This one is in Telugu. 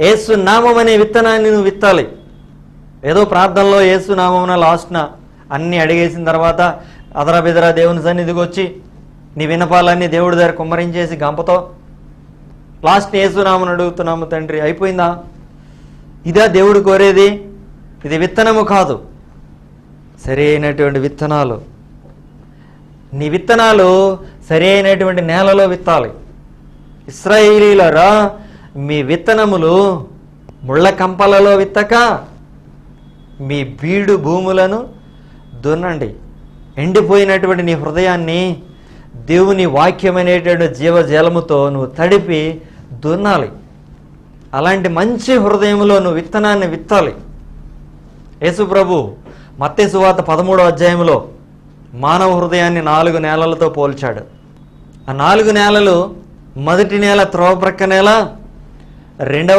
ఏసు నామం అనే విత్తనాన్ని నువ్వు విత్తాలి. ఏదో ప్రార్థనలో ఏసు నామమున లాస్ట్న అన్నీ అడిగేసిన తర్వాత అదరా బెదరా దేవుని సన్నిధికి వచ్చి నీ వినపాలన్నీ దేవుడి దగ్గర కుమ్మరించేసి గంపతో లాస్ట్ ఏసునామని అడుగుతున్నాము తండ్రి అయిపోయిందా? ఇదా దేవుడు కోరేది? ఇది విత్తనము కాదు. సరైనటువంటి విత్తనాలు. నీ విత్తనాలు సరైనటువంటి నేలలో విత్తాలి. ఇస్రాయిలీలరా మీ విత్తనములు ముళ్ళ కంపలలో విత్తక మీ బీడు భూములను దున్నండి. ఎండిపోయినటువంటి నీ హృదయాన్ని దేవుని వాక్యమైనటువంటి జీవజలముతో నువ్వు తడిపి దున్నాలి. అలాంటి మంచి హృదయంలో నువ్వు విత్తనాన్ని విత్తాలి. యేసు ప్రభు మత్తే పదమూడో అధ్యాయంలో మానవ హృదయాన్ని నాలుగు నేలలతో పోల్చాడు. ఆ నాలుగు నేలలు మొదటి నేల త్రోవ ప్రక్క నేల రెండవ